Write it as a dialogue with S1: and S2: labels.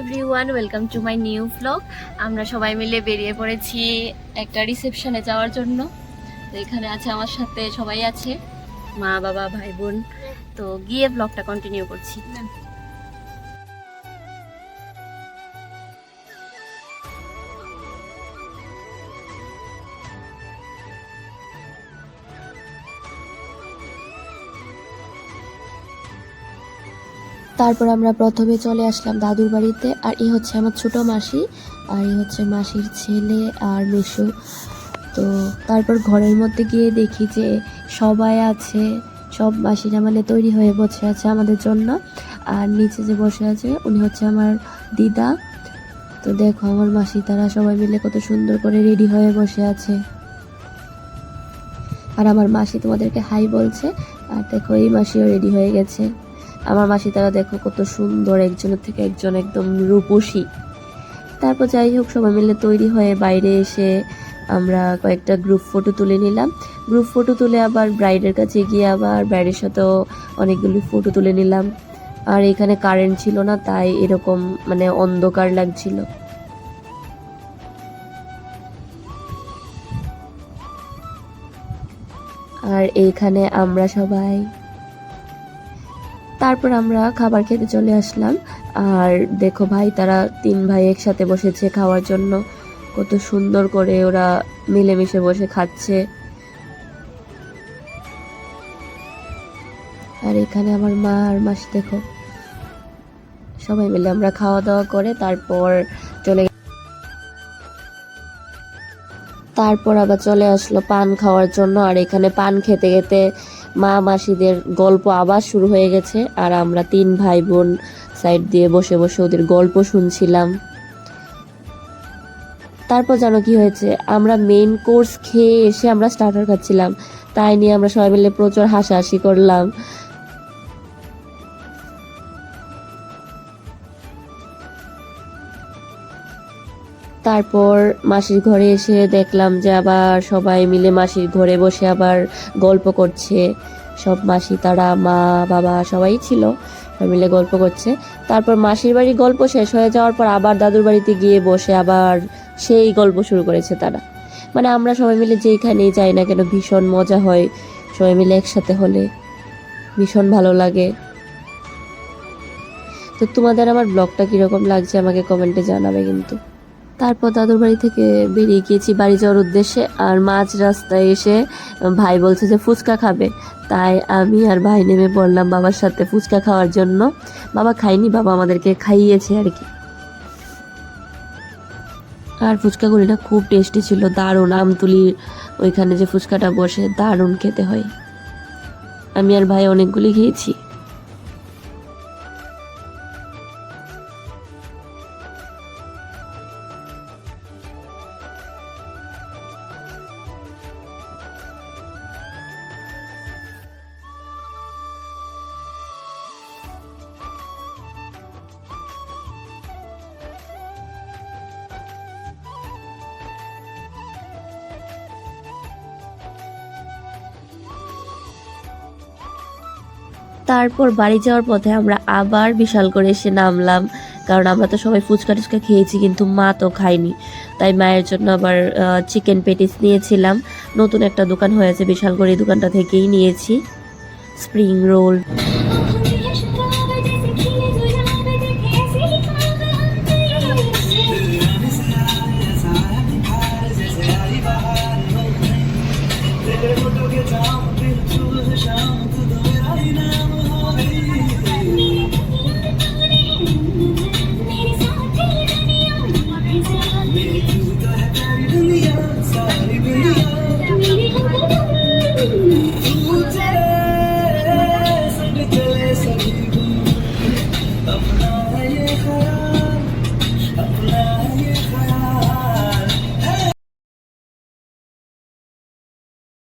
S1: Everyone welcome to my new blog আমরা সবাই মিলে বেরিয়ে পড়েছি একটা রিসেপশনে যাওয়ার জন্য। তো এখানে আছে আমার সাথে সবাই আছে, মা, বাবা, ভাই, বোন। তো গিয়ে ব্লগটা কন্টিনিউ করছি।
S2: তারপর আমরা প্রথমে চলে আসলাম দাদুর বাড়িতে, আর এই হচ্ছে আমার ছোট মাসি, আর এই হচ্ছে মাসির ছেলে আর মেশো। তো তারপর ঘরের মধ্যে গিয়ে দেখি যে সবাই আছে, সব মাসিরা মানে তৈরি হয়ে বসে আছে আমাদের জন্য। আর নিচে যে বসে আছে, উনি হচ্ছে আমার দিদা। তো দেখো আমার মাসি, তারা সবাই মিলে কত সুন্দর করে রেডি হয়ে বসে আছে। আর আমার মাসি তোমাদেরকে হাই বলছে, আর দেখো এই মাসিও রেডি হয়ে গেছে। আমার মাসি তারা দেখো কত সুন্দর, একজনের থেকে একজন একদম রূপসী। তারপর যাই হোক, সবাই মিলে তৈরি হয়ে বাইরে এসে আমরা কয়েকটা গ্রুপ ফটো তুলে নিলাম। গ্রুপ ফটো তুলে আবার ব্রাইডের কাছে গিয়ে আবার ব্রাইডের সাথেও অনেকগুলি ফটো তুলে নিলাম। আর এখানে কারেন্ট ছিল না, তাই এরকম মানে অন্ধকার লাগছিল। আর এইখানে আমরা সবাই তারপর আমরা খাবার খেতে চলে আসলাম। আর দেখো ভাই, তারা তিন ভাই একসাথে বসেছে খাওয়ার জন্য। কত সুন্দর করে ওরা মিলেমিশে বসে খাচ্ছে। আর এখানে আমার মা আর মাসি, দেখো। সবাই মিলে আমরা খাওয়া দাওয়া করে তারপর চলে তারপর আবার চলে আসলো পান খাওয়ার জন্য। আর এখানে পান খেতে খেতে মা মাসিদের গল্প আবার শুরু হয়ে গেছে। আর আমরা তিন ভাই বোন সাইড দিয়ে বসে বসে ওদের গল্প শুনছিলাম। তারপর জানো কি হয়েছে? আমরা মেইন কোর্স খেয়ে এসে আমরা স্টার্টার খাচ্ছিলাম। তাই নিয়ে আমরা সবাই মিলে প্রচুর হাসাহাসি করলাম। তারপর মাসির ঘরে এসে দেখলাম যে আবার সবাই মিলে মাসির ঘরে বসে আবার গল্প করছে। সব মাসি, তারা, মা, বাবা সবাই ছিল, সবাই মিলে গল্প করছে। তারপর মাসির বাড়ি গল্প শেষ হয়ে যাওয়ার পর আবার দাদুর বাড়িতে গিয়ে বসে আবার সেই গল্প শুরু করেছে তারা। মানে আমরা সবাই মিলে যেইখানেই যাই না কেন ভীষণ মজা হয়। সবাই মিলে একসাথে হলে ভীষণ ভালো লাগে। তো তোমাদের আমার ব্লগটা কীরকম লাগছে আমাকে কমেন্টে জানাবে কিন্তু। তারপর দাদুর বাড়ি থেকে বেরিয়ে গিয়েছি বাড়ি যাওয়ার উদ্দেশ্যে। আর মাঝ রাস্তায় এসে ভাই বলছে যে ফুচকা খাবে। তাই আমি আর ভাই নেমে পড়লাম বাবার সাথে ফুচকা খাওয়ার জন্য। বাবা খাইনি বাবা আমাদেরকে খাইয়েছে আর কি। আর ফুচকাগুলিটা খুব টেস্টি ছিল, দারুণ। আমতুলির ওইখানে যে ফুচকাটা বসে, দারুণ খেতে হয়। আমি আর ভাই অনেকগুলি খেয়েছি। তারপর বাড়ি যাওয়ার পথে আমরা আবার বিশাল করে এসে নামলাম। কারণ আমরা তো সবাই ফুচকা টুচকা খেয়েছি, কিন্তু মা তো খাইনি তাই মায়ের জন্য আবার চিকেন পেটিস নিয়েছিলাম। নতুন একটা দোকান হয়েছে, বিশাল করে এই দোকানটা থেকেই নিয়েছি। Spring roll Yeah, yeah, yeah.